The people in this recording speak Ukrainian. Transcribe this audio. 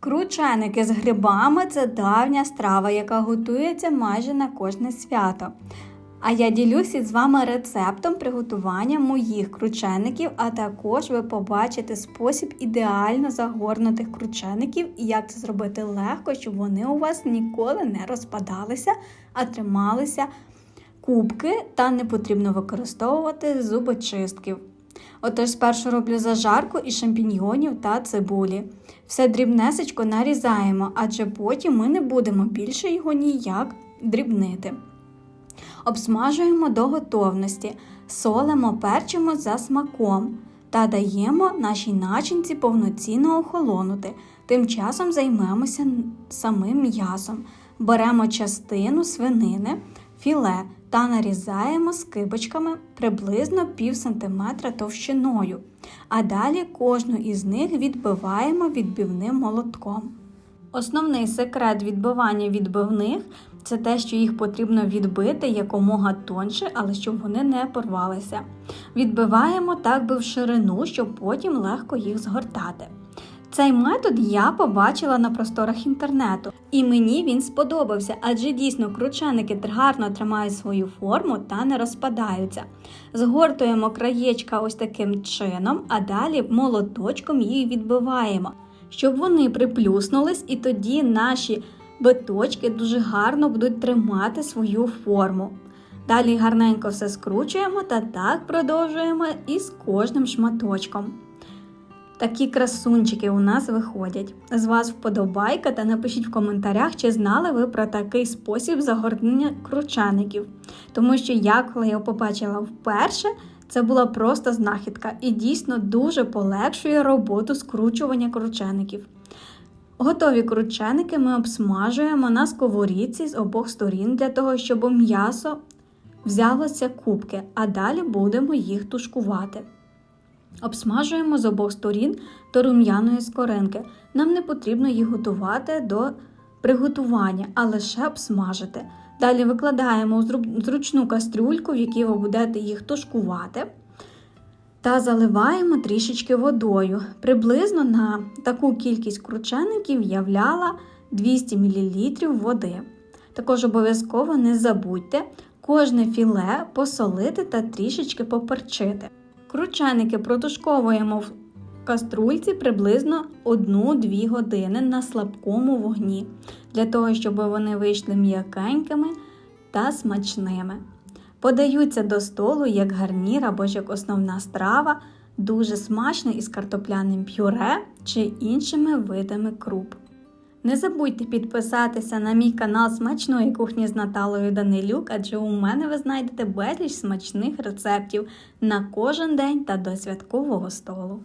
Крученики з грибами це давня страва, яка готується майже на кожне свято. А я ділюся з вами рецептом приготування моїх кручеників, а також ви побачите спосіб ідеально загорнутих кручеників і як це зробити легко, щоб вони у вас ніколи не розпадалися, а трималися кубки та не потрібно використовувати зубочистків. Отож, спершу роблю зажарку із шампіньйонів та цибулі. Все дрібнесечко нарізаємо, адже потім ми не будемо більше його ніяк дрібнити. Обсмажуємо до готовності, солимо, перчимо за смаком та даємо нашій начинці повноцінно охолонути. Тим часом займемося самим м'ясом. Беремо частину свинини, філе та нарізаємо скибочками приблизно пів сантиметра товщиною. А далі кожну із них відбиваємо відбивним молотком. Основний секрет відбивання відбивних це те, що їх потрібно відбити якомога тоньше, але щоб вони не порвалися. Відбиваємо так би в ширину, щоб потім легко їх згортати. Цей метод я побачила на просторах інтернету, і мені він сподобався, адже дійсно крученики гарно тримають свою форму та не розпадаються. Згортуємо краєчка ось таким чином, а далі молоточком їх відбиваємо, щоб вони приплюснулись, і тоді наші биточки дуже гарно будуть тримати свою форму. Далі гарненько все скручуємо та так продовжуємо із кожним шматочком. Такі красунчики у нас виходять. З вас вподобайка та напишіть в коментарях, чи знали ви про такий спосіб загорнення кручеників. Тому що я, коли його побачила вперше, це була просто знахідка і дійсно дуже полегшує роботу скручування кручеників. Готові крученики ми обсмажуємо на сковорідці з обох сторін для того, щоб м'ясо взялося кубки, а далі будемо їх тушкувати. Обсмажуємо з обох сторін до рум'яної скоринки. Нам не потрібно їх готувати до приготування, а лише обсмажити. Далі викладаємо зручну кастрюльку, в якій ви будете їх тушкувати. Та заливаємо трішечки водою. Приблизно на таку кількість кручеників являла 200 мл води. Також обов'язково не забудьте кожне філе посолити та трішечки поперчити. Крученики протушковуємо в каструльці приблизно 1-2 години на слабкому вогні, для того, щоб вони вийшли м'якенькими та смачними. Подаються до столу як гарнір або ж як основна страва, дуже смачно із картопляним пюре чи іншими видами круп. Не забудьте підписатися на мій канал Смачної кухні з Наталою Данилюк, адже у мене ви знайдете безліч смачних рецептів на кожен день та до святкового столу.